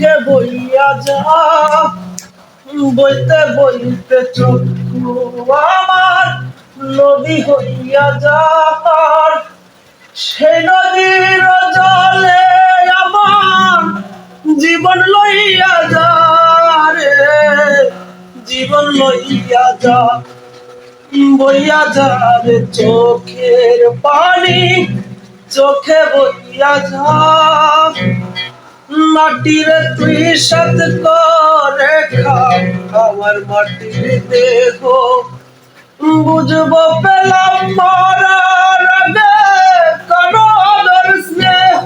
চোখে বইয়া যা, বইতে বইতে চক্ষু আমার নদী হইয়া যার সে নদীর জলে আমার জীবন লইয়া যা রে, জীবন লইয়া যা। বইয়া যা রে চোখের পানি, চোখে বইয়া যা। মাটির সাত করে আমার মাটির দেহ। বুঝব পেলাম মরার আগে করো আদর স্নেহ।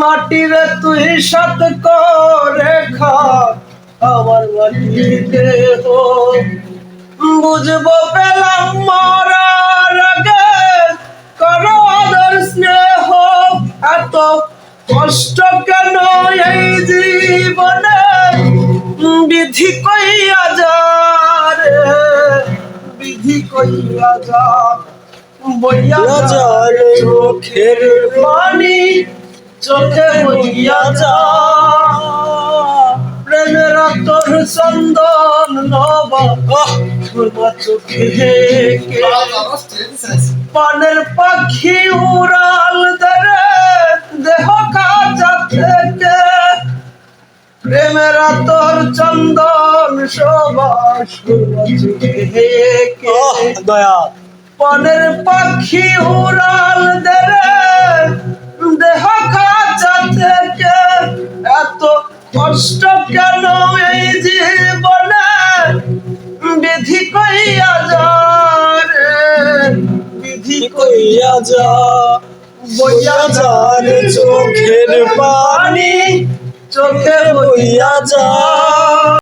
মাটির তুই সাত করে আমার মাটির দেহ। বুঝব পেলাম মরার আগে করো আদর স্নেহ। এত কষ্ট কেন এই জীবনে বিধি কইয়া যা রে বিধি কইয়া যা বইয়া যা রে চোখের পানি চোখে বইয়া যা প্রেমের তোর চন্দন নবা চোখে পানের পাখি উড়াল দেহ তোর চন্দন সবাস দয়া। পানের পাখি উড়াল ধরে দেহ কাজা থেকে এত কষ্ট কেন এই জীবনে? বিধি কইয়া যা রে বিধি কইয়া যা। বইয়া যা চোখের পানি। চোখে বইয়া যা।